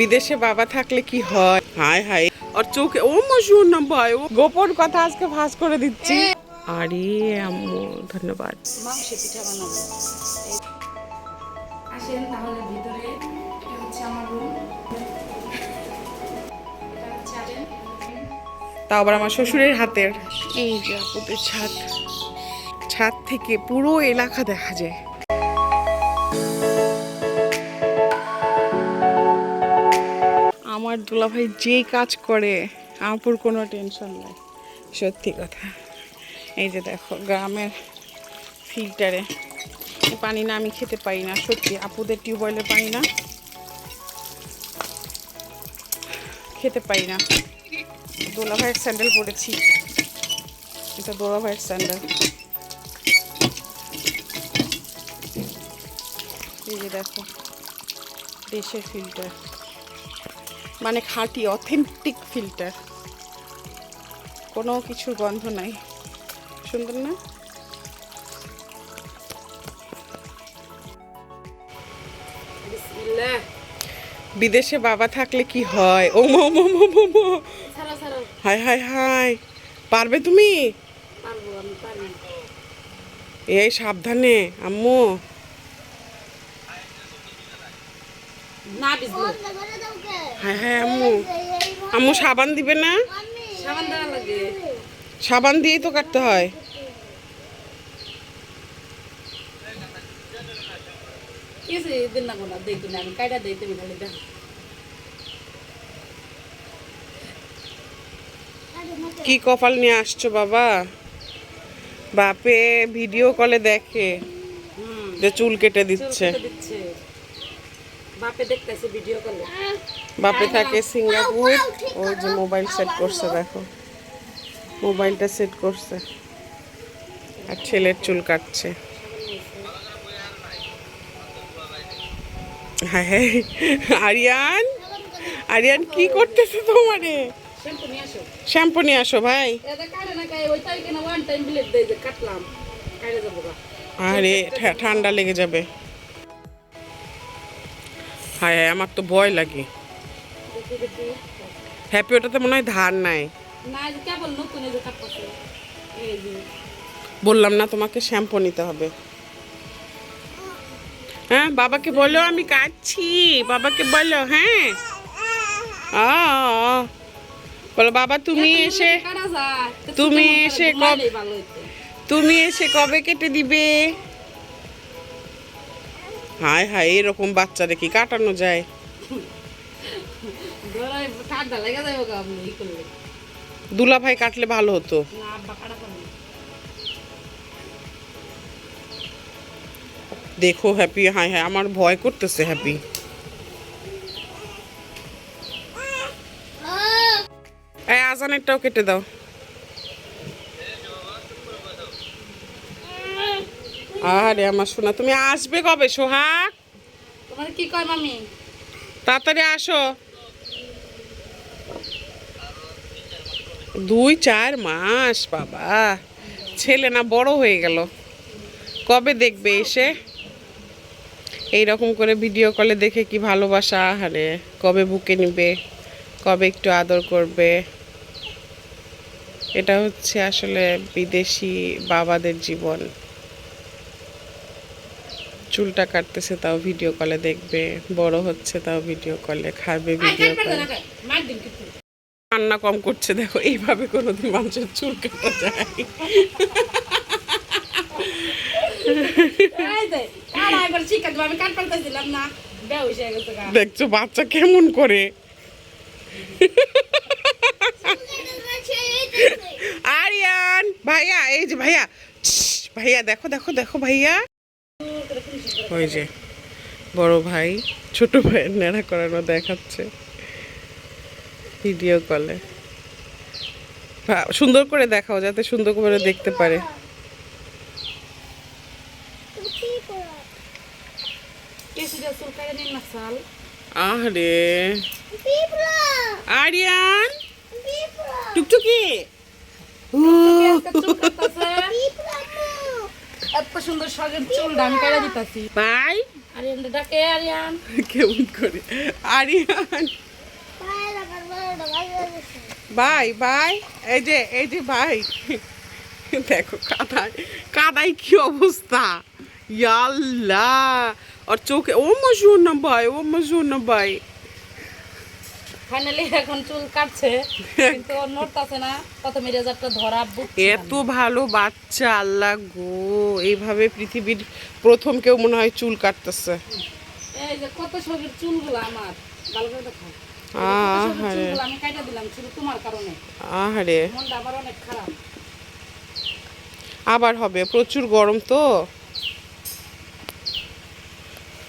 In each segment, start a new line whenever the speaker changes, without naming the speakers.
বিদেশে বাবা থাকলে কি হয়? হায় হায়। আর চোখে ও মশুর না ভাই ও গোপন কথা আজকে ফাঁস করে দিচ্ছি। আরে আম্মু ধন্যবাদ।
মাংস পিঠা বানাবো। আসেন তাহলে ভিতরে। এটা হচ্ছে আমার রুম এটা হচ্ছে আসেন
তাও আবার আমার শ্বশুরের হাতের। এই যে আপুদের ছাদ। ছাদ থেকে পুরো এলাকা দেখা যায়। আমার দুলাভাই যেই কাজ করে আপুর কোনো টেনশন নাই। সত্যি কথা। এই যে দেখো, গ্রামের ফিল্টারে পানি না আমি খেতে পারি না, সত্যি। আপুদের টিউবওয়েলের পানি না খেতে পারি না। দোলা ভাইয়ের স্যান্ডেল পরেছি। এটা দোলা ভাইয়ের স্যান্ডেল এই যে দেখো, দেশের ফিল্টার মানে খাঁটি অথেন্টিক ফিল্টার কোনো কিছুর গন্ধ নাই। সুন্দর না? বিদেশে বাবা থাকলে কি হয়? ও মো মো মো মো মো হাই হাই হাই পারবে তুমি?
পারব আমি পারি।
এই সাবধানে আম্মু
না বিজলো
হ্যাঁ হ্যাঁ আম্মু। আম্মু সাবান দিবে না?
সাবান
দিয়েই তো কাটতে হয়। কি কপাল নিয়ে আসছো বাবা? বাপে ভিডিও কলে দেখে। যে চুল কেটে দিচ্ছে।
কেটে দিচ্ছে। বাপে দেখতেছে ভিডিও কলে
বাপে থাকে সিঙ্গাপুর ওই যে মোবাইল সেট করছে দেখো। মোবাইলটা সেট করছে। আর ছেলের চুল কাটছে। হ্যাঁ হ্যাঁ আরিয়ান? আরিয়ান কি করতেছে তোমারে?
শ্যাম্পু নিয়ে আসো।
ভাই।
এটা কাটে না কাই
হায় হায় আমার তো ভয় লাগে। হ্যাপি ওটাতে মনে হয় ধার নাই। বললাম না তোমাকে শ্যাম্পু নিতে হবে। হ্যাঁ বাবাকে বলো আমি কাঁদছি বাবাকে বলো হ্যাঁ। বলো বাবা তুমি এসে তুমি এসে তুমি এসে কবে কেটে দিবে? হায় হায় এরকম বাচ্চারে কি কাটানো যায়। দুলা ভাই কাটলে ভালো হতো। দেখো হ্যাপি হায় হায় আমার ভয় করতেছে হ্যাপি। আজানেরটাও কেটে দাও। আরে আমার শোনা তুমি আসবে কবে সোহাগ?
তোমার কি কয় মামি?
তাড়াতাড়ি আসো। দুই চার মাস বাবা। ছেলে না বড় হয়ে গেল। কবে দেখবে এসে? এই রকম করে ভিডিও কলে দেখে কি ভালোবাসা? আহারে কবে বুকে নিবে? কবে একটু আদর করবে? এটা হচ্ছে আসলে বিদেশি বাবাদের জীবন। চুলটা কাটতেছে তাও ভিডিও কলে দেখবে। বড় হচ্ছে তাও ভিডিও কলে খাবে ভিডিও কলে রান্না কম করছে দেখো এইভাবে কোনোদিন মানুষের চুল কাটা যায়। দেখছ বাচ্চা কেমন করে? আরিয়ান ভাইয়া এই যে ভাইয়া ভাইয়া দেখো দেখো দেখো ভাইয়া। ওই যে বড় ভাই ছোট ভাইয়ের ন্যাড়া করানো দেখাচ্ছে ভিডিও কলে সুন্দর করে দেখাও যাতে সুন্দর করে দেখতে পারে আরে আরিয়ান টুকটুকি
এত সুন্দর শখের চুল আমি কাটে দিতেছি।
বাই।
আরিয়ান ডাকে আরিয়ান।
কেমন করে? আরিয়ান। Bye bye. এই যে এই যে ভাই দেখো কাদায় কাদায় কি অবস্থা? ইয়াল্লা। আর চোখে ও মজুর না ভাই ও মজুর না ভাই
ফাইনালি এখন চুল কাটছে কিন্তু নড়তাছে না। প্রথমে রেজারটা ধরা
এত ভালো বাচ্চা আল্লাহ গো। এইভাবে পৃথিবীর প্রথম কেউ মনে হয় চুল কাটতেছে।
এই যে কত সবের চুলগুলো আমার। ভালো করে দেখো
আহারে।
আমি কাটা দিলাম শুধু তোমার কারণে।
আহারে।
মনটা আমার অনেক খারাপ।
আবার হবে প্রচুর গরম তো।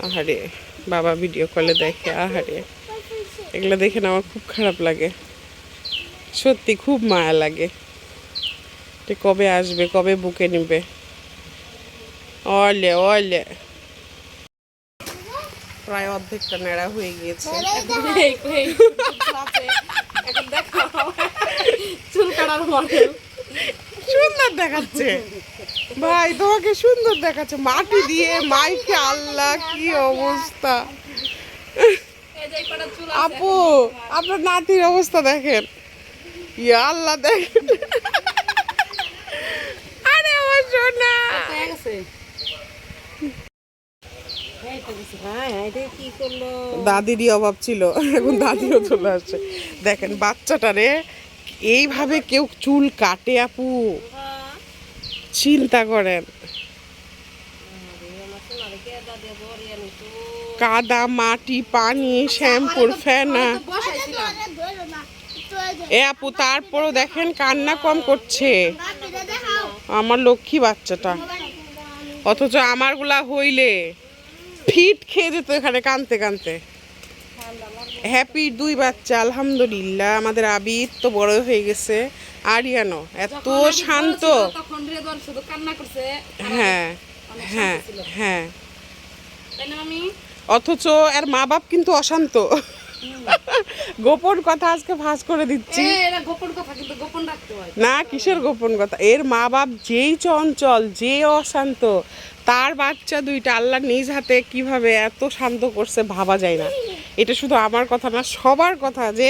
আহারে বাবা ভিডিও কলে দেখে আহারে। এগুলো দেখে না আমার খুব খারাপ লাগে। সত্যি খুব মায়া লাগে। কবে আসবে কবে বুকে নিবে। অলে অলে। প্রায় অর্ধেকটা নেড়া হয়ে গিয়েছে।
চুল কাটার মডেল।
সুন্দর দেখাচ্ছে। ভাই তোমাকে সুন্দর দেখাচ্ছে। মাটি দিয়ে মাইকে আল্লাহ কি অবস্থা। আপু আপনার নাতির অবস্থা দেখেন। ইয়া আল্লাহ দেখেন। আরে আমার সোনা।
হয়ে। হ্যাঁ,
দাদিরই অভাব ছিল এখন দাদিও চলে আসছে। দেখেন বাচ্চাটারে এইভাবে কেউ চুল কাটে আপু। চিন্তা করেন। কাদা মাটি পানি শ্যাম্পুর ফেনা। এ আপু তারপরও দেখেন কান্না কম করছে। আমার লক্ষ্মী বাচ্চাটা। অথচ আমারগুলা হইলে ফিট খেয়ে যেত এখানে কানতে কানতে। হ্যাপি দুই বাচ্চা আলহামদুলিল্লাহ। আমাদের আবিদ তো বড় হয়ে গেছে। আরিয়ানো এত শান্ত।
কান্না করছে।
হ্যাঁ হ্যাঁ হ্যাঁ। অথচ এর মা বাপ কিন্তু অশান্ত। গোপন কথা আজকে ফাঁস করে দিচ্ছি। না কিসের গোপন কথা? এর মা বাপ যেই চঞ্চল যে অশান্ত তার বাচ্চা দুইটা আল্লাহ নিজ হাতে কীভাবে এত শান্ত করছে ভাবা যায় না। এটা শুধু আমার কথা না সবার কথা যে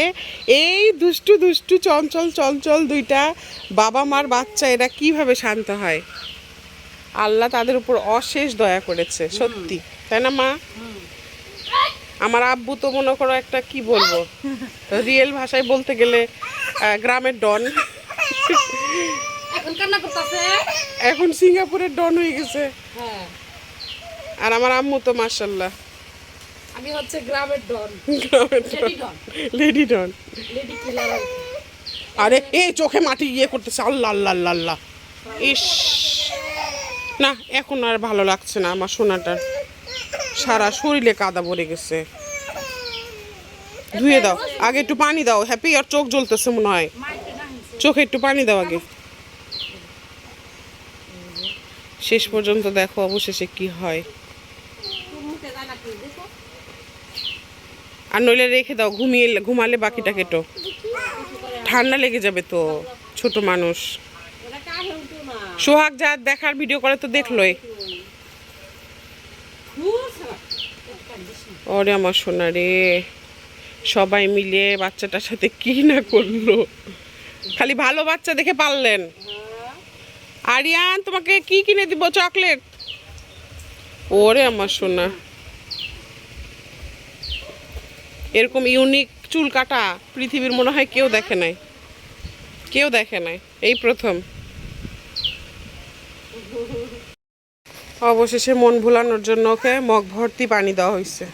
এই দুষ্টু দুষ্টু চঞ্চল চঞ্চল দুইটা বাবা মার বাচ্চা এরা কীভাবে শান্ত হয়? আল্লাহ তাদের উপর অশেষ দয়া করেছে সত্যি। তাই না মা? আমার আব্বু তো মনে করো একটা কি বলব? রিয়েল ভাষায় বলতে গেলে গ্রামের ডন।
এখন
সিঙ্গাপুরের ডন হয়ে গেছে।
হ্যাঁ।
আর আমার আম্মু তো মার্শাল্লাহ
আমি হচ্ছে গ্রামের ডন।
গ্রামের
lady don.
Lady don.
Lady killer
আরে এই চোখে মাটি ইয়ে করতেছে। আল্লাহ আল্লাহ আল্লাহ আল্লাহ। ইস। না এখন আর ভালো লাগছে না আমার সোনাটার। সারা শরীরে কাদা ভরে গেছে। ধুয়ে দাও। আগে একটু পানি দাও। হ্যাপি? আর চোখ জ্বলতেছে মনে হয়। চোখে একটু পানি দাও আগে। শেষ পর্যন্ত দেখো অবশেষে কি হয়। আর নইলে রেখে দাও। ঘুমিয়ে ঘুমালে বাকিটা কেটো। ঠান্ডা লেগে যাবে তো, ছোট মানুষ। সোহাগ যা দেখার ভিডিও করে তো দেখলোই
খুব খারাপ কান্দিস না
ওরে আমার সোনা রে সবাই মিলে বাচ্চাটার সাথে কি না করল? খালি ভালো বাচ্চা দেখে পারলেন। আরিয়ান, তোমাকে কি কিনে দিব চকলেট? ওরে আমার সোনা। এরকম ইউনিক চুল কাটা পৃথিবীর মনে হয় কেউ দেখে নাই। কেউ দেখে নাই। এই প্রথম। অবশেষে মন ভুলানোর জন্য ওকে মগ ভর্তি পানি দেওয়া হয়েছে।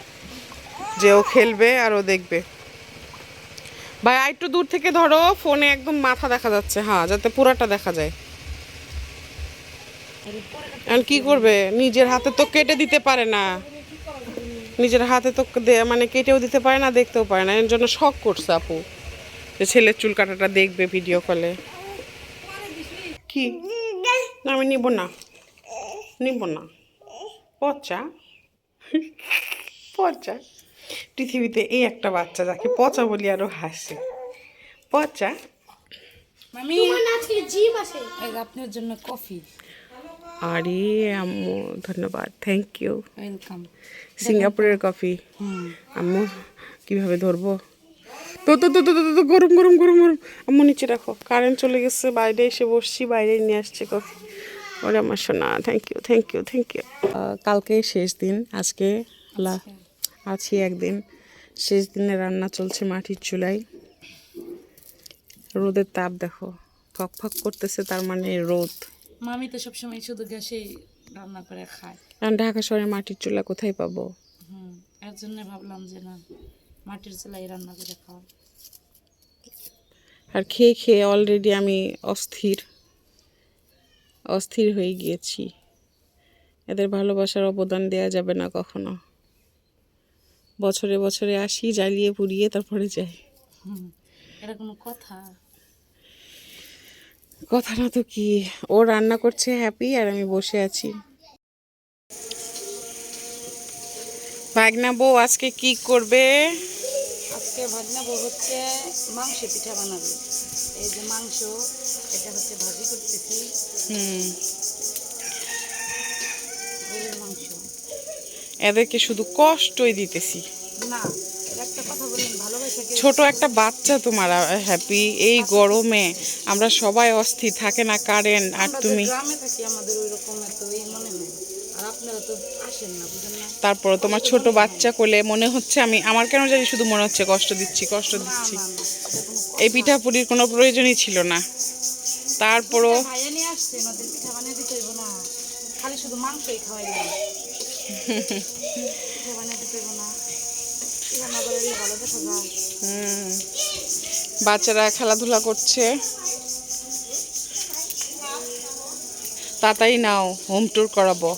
যে ও খেলবে আর ও দেখবে। ভাই, আর একটু দূর থেকে ধরো, ফোনে একদম মাথা দেখা যাচ্ছে। হ্যাঁ যাতে পুরাটা দেখা যায়। কি করবে? নিজের হাতে তো কেটে দিতে পারে না। নিজের হাতে তো মানে কেটেও দিতে পারে না, দেখতেও পারে না। এর জন্য শখ করছে আপু। যে ছেলের চুল কাটাটা দেখবে ভিডিও কলে। কি? আমি নিব না। নিব না। পচা। পচা। পৃথিবীতে এই একটা বাচ্চা যাকে পচা বলি আরও হাসে। পচা।
মামি। এই যে আপনার জন্য কফি।
আরে আম্মু ধন্যবাদ। থ্যাংক ইউ
ওয়েলকাম
সিঙ্গাপুরের কফি। আম্মু কীভাবে ধরবো? তো তো তো তো তো, তো, তো, গরম গরম গরম গরম। আম্মু নিচে রাখো। কারেন্ট চলে গেছে বাইরে এসে বসছি বাইরে নিয়ে আসছে কফি। ওরে আমার সোনা thank you thank you thank you কালকে শেষ দিন আজকে আল্লাহ আছি একদিন। শেষ দিনে রান্না চলছে মাটির চুলায়। রোদের তাপ দেখো ফক ফক করতেছে তার মানে রোদ।
মামি তো সবসময় শুধু গ্যাসেই রান্না করে খায়।
কারণ ঢাকা শহরে মাটির চুলা কোথায় পাবো?
হুম এর জন্য ভাবলাম যে না মাটির চুলাই রান্না করে খাওয়া।
আর খেয়ে খেয়ে অলরেডি আমি অস্থির। অস্থির হয়ে গিয়েছি। এদের ভালোবাসার অবদান দেওয়া যাবে না কখনো। বছরে বছরে আসি জ্বালিয়ে পুড়িয়ে তারপরে যাই।
হুম এটা কোনো কথা?
কথা না তো কি? ও রান্না করছে হ্যাপি আর আমি বসে আছি। ভাগনা বউ আজকে কি করবে?
আজকে ভাজনা বউ হচ্ছে মাংস পিঠা বানাবে। এই যে মাংস এটা হচ্ছে ভাজি করতেছি।
হুম
মাংস।
এদেরকে শুধু কষ্টই দিতেছি।
না
ছোট একটা বাচ্চা তোমার হ্যাপি এই গরমে আমরা সবাই অস্থির থাকে না কারেন্ট আর তুমি?
গ্রামে থাকি আমাদের ওই রকম এত এই মনে হয়
তারপর তোমার ছোট বাচ্চা কোলে মনে হচ্ছে আমি আমার কেন জানি শুধু মনে হচ্ছে কষ্ট দিচ্ছি কষ্ট দিচ্ছি। এই পিঠাপুলির কোনো প্রয়োজনই ছিল না। তারপরও বাচ্চারা খেলাধুলা করছে। তাড়াতাড়ি নাও হোম ট্যুর করাবো।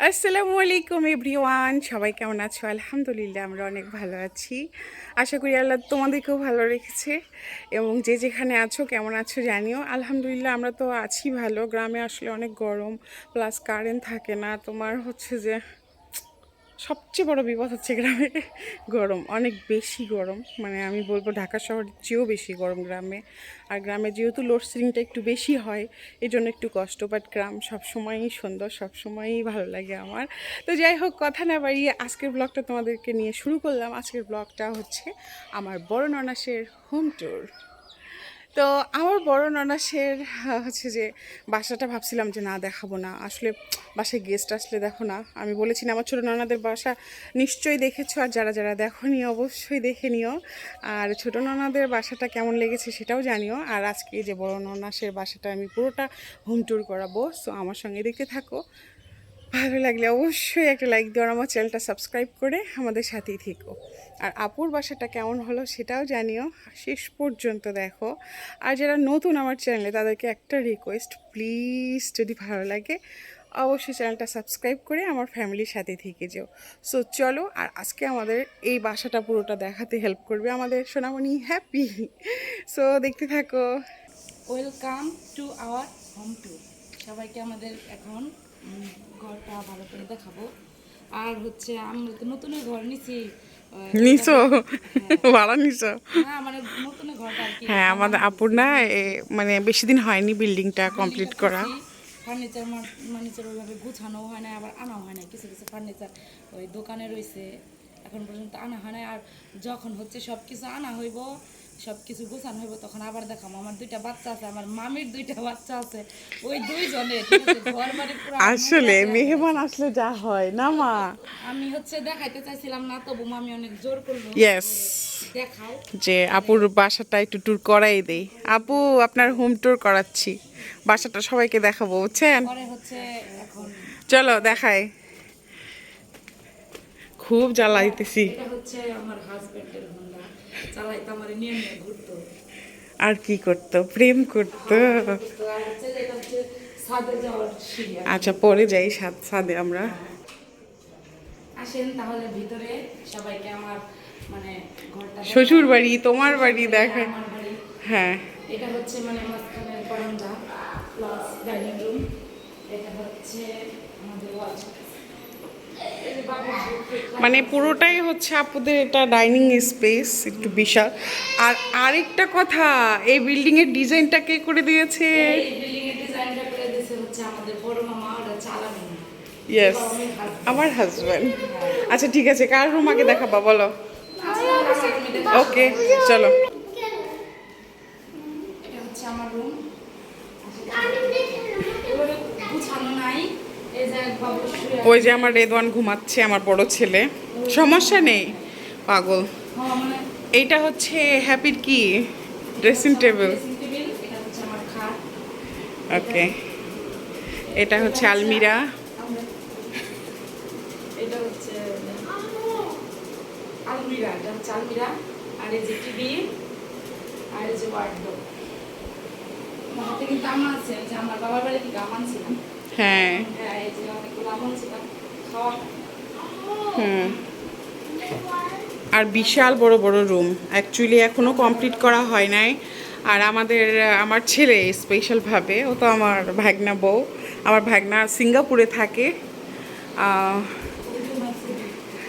আসসালামু আলাইকুম এভরিওয়ান, সবাই কেমন আছো? আলহামদুলিল্লাহ, আমরা অনেক ভালো আছি। আশা করি আল্লাহ তোমাদেরকেও ভালো রেখেছে। এবং যে যেখানে আছো, কেমন আছো জানিও। আলহামদুলিল্লাহ, আমরা তো আছি ভালো। গ্রামে আসলে অনেক গরম প্লাস কারেন্ট থাকে না। তোমার হচ্ছে যে সবচেয়ে বড় বিপদ হচ্ছে গ্রামে গরম, অনেক বেশি গরম। মানে আমি বলব ঢাকা শহরের চেয়েও বেশি গরম গ্রামে। আর গ্রামে যেহেতু লোডশেডিংটা একটু বেশি হয় এই জন্য একটু কষ্ট। বাট গ্রাম সবসময়ই সুন্দর, সবসময়ই ভালো লাগে আমার। তো যাই হোক, কথা না বাড়িয়ে আজকের ব্লগটা তোমাদেরকে নিয়ে শুরু করলাম। আজকের ব্লগটা হচ্ছে আমার বড় ননাসের হোম ট্যুর তো আমার বড় ননাসের হচ্ছে যে বাসাটা ভাবছিলাম যে না দেখাবো না। আসলে বাসায় গেস্ট আসলে দেখো না। আমি বলেছি না, আমার ছোটো ননাদের বাসা নিশ্চয়ই দেখেছ, আর যারা যারা দেখোনি অবশ্যই দেখে নিও। আর ছোটো ননাদের বাসাটা কেমন লেগেছে সেটাও জানিও। আর আজকে যে বড় ননাসের বাসাটা আমি পুরোটা হোম ট্যুর করাবো সো আমার সঙ্গে দেখতে থাকো। ভালো লাগলে অবশ্যই একটা লাইক দিও আর আমার চ্যানেলটা সাবস্ক্রাইব করে আমাদের সাথেই থেকো। আর আপুর বাসাটা কেমন হলো সেটাও জানিও। শেষ পর্যন্ত দেখো। আর যারা নতুন আমার চ্যানেলে তাদেরকে একটা রিকোয়েস্ট প্লিজ যদি ভালো লাগে, অবশ্যই চ্যানেলটা সাবস্ক্রাইব করে আমার ফ্যামিলির সাথে থেকে যেও। সো চলো, আর আজকে আমাদের এই বাসাটা পুরোটা দেখাতে হেল্প করবে আমাদের সোনামণি হ্যাপি সো দেখতে থাকো।
Welcome to our home to সবাইকে আমাদের এখন ঘরটা ভালো করে দেখাবো। আর হচ্ছে আমরা তো নতুন ঘর নিছি
নিছো? ভাড়া নিছো?
না মানে
হ্যাঁ আমাদের আপুর না মানে বেশি দিন হয়নি বিল্ডিংটা কমপ্লিট করা।
ফার্নিচার ফার্নিচার ওইভাবে গুছানো হয় না আবার আনাও হয় না কিছু কিছু ফার্নিচার ওই দোকানে রয়েছে এখন পর্যন্ত আনা হয় না আর যখন হচ্ছে সব কিছু আনা হইব সব কিছু গোছানো হইব তখন আবার দেখাম আমার দুইটা বাচ্চা আছে আমার মামির দুইটা বাচ্চা আছে ওই দুইজনে ঘর বাড়ি
আসলে মেহমান আসলে যা হয় না মা?
আমি হচ্ছে দেখাইতে চাইছিলাম না তবু মামি অনেক জোর করল।
ইয়েস
দেখাও।
যে আপুর বাসাটা একটু ট্যুর করাই দেই। আপু আপনার হোম ট্যুর করাচ্ছি। বাসাটা সবাইকে দেখাবো বুঝছেন?
পরে হচ্ছে এখন
চলো দেখাই। খুব জ্বালাইতেছি।
এটা হচ্ছে আমার হাজবেন্ডের চালাইতো আমার নিয়ে নিয়ে ঘুরতো।
আর কি করতো? প্রেম করতো?
তো আর হচ্ছে যে এটা হচ্ছে ছাদে যাওয়ার সিঁড়ি আর কি।
আচ্ছা পরে যাই সাদ আমরা।
আসেন তাহলে ভিতরে সবাইকে আমার মানে
শ্বশুর বাড়ি তোমার বাড়ি। দেখে। হ্যাঁ
এটা হচ্ছে মানে মাঝখানের বারান্দা প্লাস ডাইনিং রুম এটা হচ্ছে আমাদের
মানে পুরোটাই হচ্ছে আপুদের এটা ডাইনিং স্পেস একটু বিশাল। আর আরেকটা কথা এই বিল্ডিং এর ডিজাইনটা কে করে দিয়েছে? ইয়েস। আমার হাজব্যান্ড আচ্ছা ঠিক আছে কার রুম আগে দেখাবা বলো?
আচ্ছা।
ওকে চলো
এটা হচ্ছে আমার রুম এবারে গুছানো নাই এই যে এক বাবু শুয়ে
ওই যে আমার রেদওয়ান ঘুমাচ্ছে, আমার বড় ছেলে। সমস্যা নেই, পাগল। এইটা হচ্ছে হ্যাপির কি? ড্রেসিং টেবিল ওকে এটা হচ্ছে আলমিরা।
আর এই যে টিভি, আর এই যে আমার বাবার
হ্যাঁ। আর বিশাল বড় বড় রুম অ্যাকচুয়ালি এখনও কমপ্লিট করা হয় নাই। আর আমাদের, আমার ছেলে স্পেশালভাবে ও তো আমার ভাগনা বউ। আমার ভাগনা সিঙ্গাপুরে থাকে।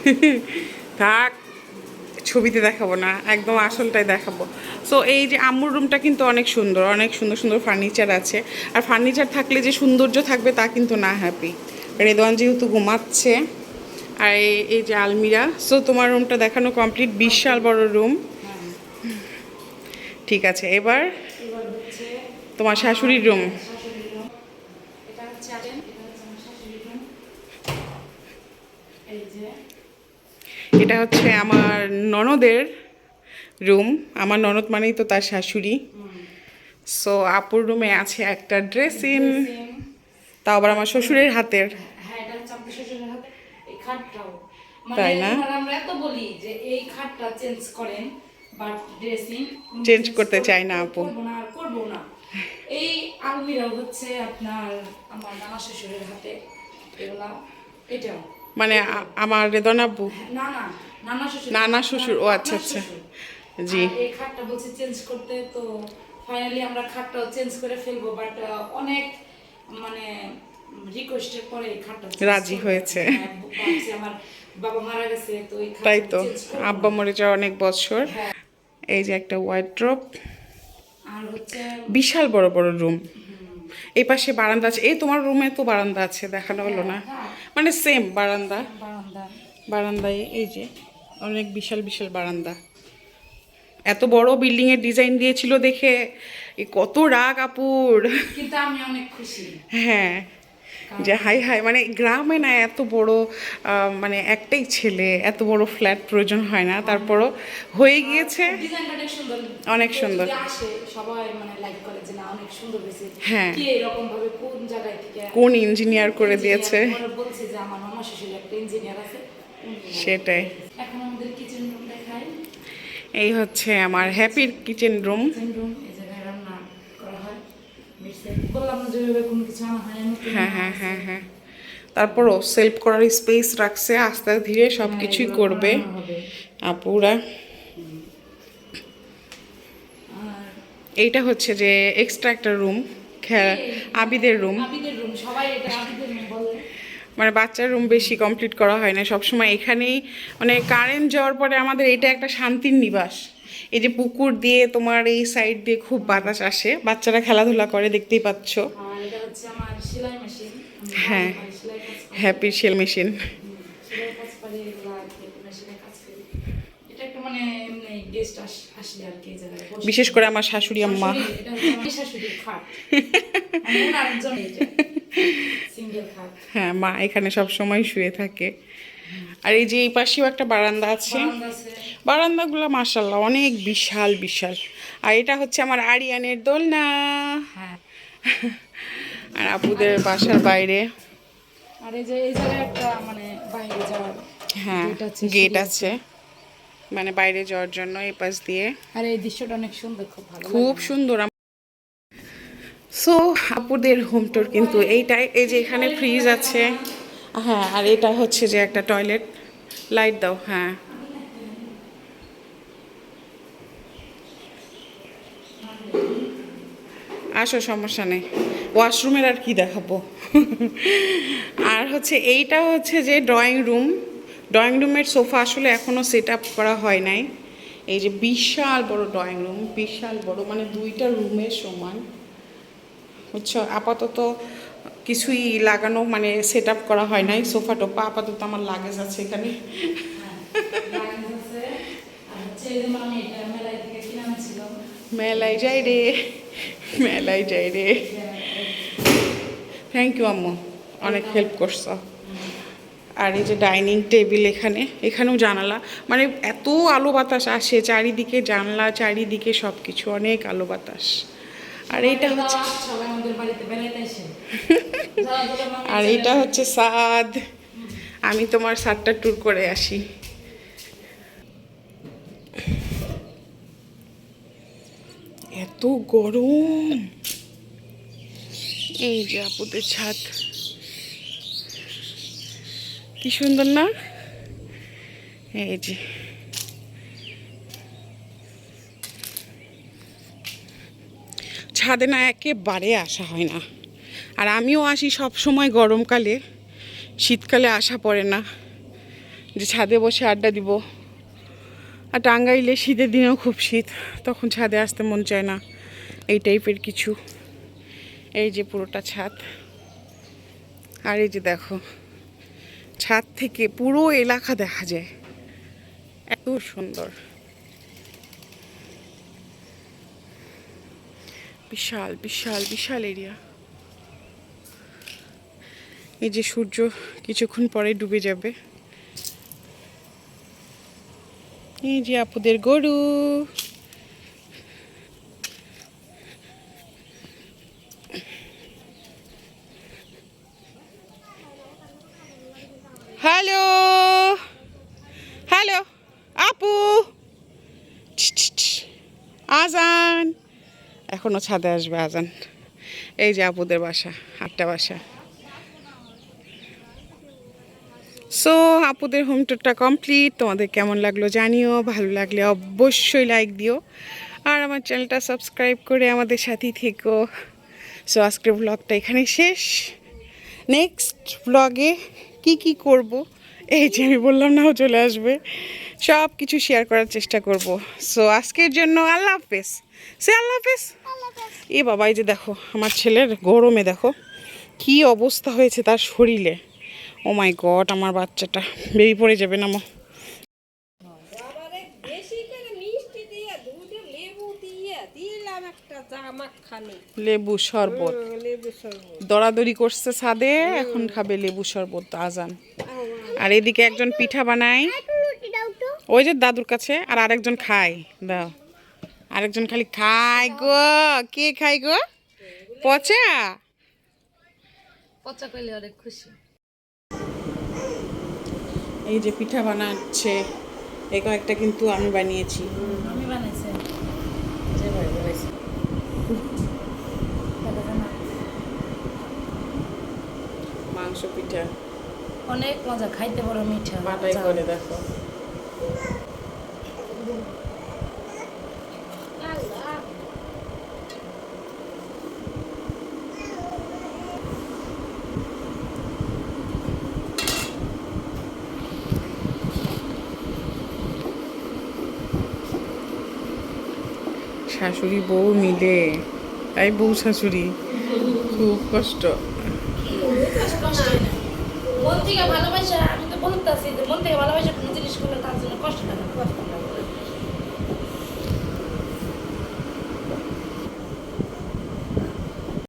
থাক। ছবিতে দেখাবো না, একদম আসলটাই দেখাবো। সো এই যে আম্মুর রুমটা কিন্তু অনেক সুন্দর অনেক সুন্দর সুন্দর ফার্নিচার আছে। আর ফার্নিচার থাকলে যে সৌন্দর্য থাকবে তা কিন্তু না হ্যাপি রেদওয়ান যেহেতু ঘুমাচ্ছে, আর এই- যে আলমিরা সো তোমার রুমটা দেখানো কমপ্লিট বিশাল বড় রুম ঠিক আছে, এবার তোমার শাশুড়ির রুম
এই যে
এটা হচ্ছে আমার ননদের রুম। আমার ননদ মানেই তো তার শাশুড়ি। সো আপুর রুমে আছে একটা ড্রেসিং তাও আবার আমার শ্বশুরের হাতের।
হ্যাঁ মানে
তাই না?
চেঞ্জ
করতে চায় না আপু।
এই আলমিরাও হচ্ছে আপনার আমার নানা শ্বশুরের হাতে। এগুলা এটাও।
মানে আমার রেদন আব্বু?
না না নানা শ্বশুর।
ও আচ্ছা, আচ্ছা। জি।
এই খাটটা বলছে চেঞ্জ করতে তো ফাইনালি আমরা খাটটাও চেঞ্জ করে ফেলব বাট অনেক মানে রিকোয়েস্টের পরে এই খাটটা
রাজি হয়েছে।
হ্যাঁ, আমার বাবা মারা গেছে তো
তাই তো। আব্বা মরে যাওয়া অনেক বছর।
হ্যাঁ।
এই যে একটা ওয়াইড্রপ
আর হচ্ছে
বিশাল বড় বড় রুম এই পাশে বারান্দা আছে। এই তোমার রুমে তো বারান্দা আছে দেখানো হলো না।
হ্যাঁ,
মানে সেম বারান্দা।
বারান্দা।
বারান্দায় এই যে অনেক বিশাল বিশাল বারান্দা। এত বড় বিল্ডিং এর ডিজাইন দিয়েছিল দেখে এ কত রাগ আপুর।
কিন্তু আমি অনেক খুশি।
হ্যাঁ। যে হাই হাই মানে গ্রামে না এত বড় মানে একটাই ছেলে এত বড় ফ্ল্যাট প্রয়োজন হয় না। তারপরও হয়ে গিয়েছে।
অনেক সুন্দর। মানে
হ্যাঁ।
কোন
ইঞ্জিনিয়ার করে দিয়েছে। সেটাই। এই হচ্ছে আমার হ্যাপির কিচেন রুম
কিচেন রুম এই জায়গায় রান্না করা হয় মিক্সার বললাম না কোনো কিছু আনা হয়
হ্যাঁ হ্যাঁ হ্যাঁ হ্যাঁ। তারপরও সেলফ করার স্পেস রাখছে আস্তে ধীরে সব
হ্যাঁ,
কিছুই করবে। আপুরা। এইটা হচ্ছে যে এক্সট্রা একটা রুম আবিদের রুম মানে বাচ্চার রুম বেশি কমপ্লিট করা হয় না। সবসময় এখানেই মানে কারেন্ট যাওয়ার পরে আমাদের এটা একটা শান্তির নিবাস। এই যে পুকুর দিয়ে তোমার এই সাইড দিয়ে খুব বাতাস আসে। বাচ্চারা খেলাধুলা করে, দেখতেই পাচ্ছ। হ্যাঁ। হ্যাপি সেল মেশিন। বিশেষ করে আমার শাশুড়ি আম্মা। হ্যাঁ মা এখানে সব সময় শুয়ে থাকে। আর এই যে এই পাশেও একটা বারান্দা আছে। বারান্দাগুলো মাসাল্লাহ অনেক বিশাল বিশাল। আর এটা হচ্ছে আমার আরিয়ানের দোলনা।
হ্যাঁ।
আর আপুদের বাসার বাইরে।
আর এই যে এই জায়গায় একটা মানে বাইরে যাওয়ার
হ্যাঁ গেট আছে মানে বাইরে যাওয়ার জন্য এই পাশ দিয়ে।
আর এই দৃশ্যটা অনেক সুন্দর খুব ভালো
খুব সুন্দর। সো আপুদের হোম টুর কিন্তু এইটাই এই যে এখানে ফ্রিজ আছে। হ্যাঁ আর এটা হচ্ছে যে একটা টয়লেট লাইট দাও হ্যাঁ। আসো, সমস্যা নেই। ওয়াশরুমের আর কি দেখাবো? আর হচ্ছে এইটা হচ্ছে যে ড্রয়িং রুম ড্রয়িং রুমের সোফা আসলে এখনও সেট আপ করা হয় নাই। এই যে বিশাল বড় ড্রয়িং রুম বিশাল বড় মানে দুইটা রুমের সমান। বুঝছ? আপাতত কিছুই লাগানো মানে সেট আপ করা হয় নাই। সোফা টোপা আপাতত আমার লাগেজ আছে এখানে।
মেলায়
যাই রে মেলায় যাই রে। থ্যাংক ইউ আম্মু। অনেক হেল্প করছ। আর এই যে ডাইনিং টেবিল এখানে এখানেও জানালা। মানে এত আলো বাতাস আসে চারিদিকে জানলা চারিদিকে সব কিছু অনেক আলো বাতাস। আর এইটা হচ্ছে আর এইটা হচ্ছে সাদ। আমি তোমার সাতটা ট্যুর করে আসি। এত গরম। এই যে আপুদের ছাদ। কি সুন্দর না? এই যে। ছাদে না একেবারে আসা হয় না। আর আমিও আসি সব সময় গরমকালে। শীতকালে আসা পড়ে না। যে ছাদে বসে আড্ডা দিব। আর টাঙ্গাইলে শীতের দিনেও খুব শীত, তখন ছাদে আসতে মন চায় না। এই টাইপের কিছু। এই যে পুরোটা ছাদ। আর এই যে দেখো, ছাদ থেকে পুরো এলাকা দেখা যায়। এত সুন্দর। বিশাল বিশাল বিশাল এরিয়া এই যে সূর্য কিছুক্ষণ পরে ডুবে যাবে। এই যে আপুদের গরু। হ্যালো। হ্যালো, আপু। আজান। এখনও ছাদে আসবে আজান। এই যে আপুদের বাসা, আটটা বাসা সো আপুদের হোম টুরটা কমপ্লিট তোমাদের কেমন লাগল জানিও, ভালো লাগলে অবশ্যই লাইক দিও। আর আমার চ্যানেলটা সাবস্ক্রাইব করে আমাদের সাথেই থেকো। সো আজকের ব্লগটা এখানে শেষ। নেক্সট ব্লগে কি কি করব? এই যে আমি বললাম না ও চলে আসবে। সব কিছু শেয়ার করার চেষ্টা করব। সো আজকের জন্য আল্লাহ হাফেজ। সে আল্লাহ হাফেজ। এ বাবা, এই যে দেখো, আমার ছেলের গরমে দেখো, কি অবস্থা হয়েছে তার শরীরে। ও মাই গড আমার বাচ্চাটা। বেবি পড়ে যাবে না মা।
বাবারে বেশি করে মিষ্টি দিয়ে দুধে লেবু দিয়ে দিলাম একটা জামাক খানি
লেবু শরবত।
লেবু শরবত।
দৌড়াদৌড়ি করছে ছাদে এখন খাবে লেবু শরবত আজান। আর এদিকে একজন পিঠা বানায়। ওই যে দাদুর কাছে আর আরেকজন খায়। দাও। আরেকজন খালি খায় গো। কে খায় গো? পচা?
পচা করলে অনেক খুশি।
এই যে পিঠা বানাচ্ছে এই কয়েকটা কিন্তু আমি বানিয়েছি।
আমি বানাইছি।
মাংস পিঠা।
অনেক মজা খাইতে বড় মিঠা
বাটাই। করে দেখো। শাশুড়ি বউ মিলে। তাই বউ শাশুড়ি। খুব কষ্ট।
মন থেকে ভালোবাসা, আমি তো বলতেছি মন থেকে ভালোবাসা কোনো জিনিস তার জন্য কষ্ট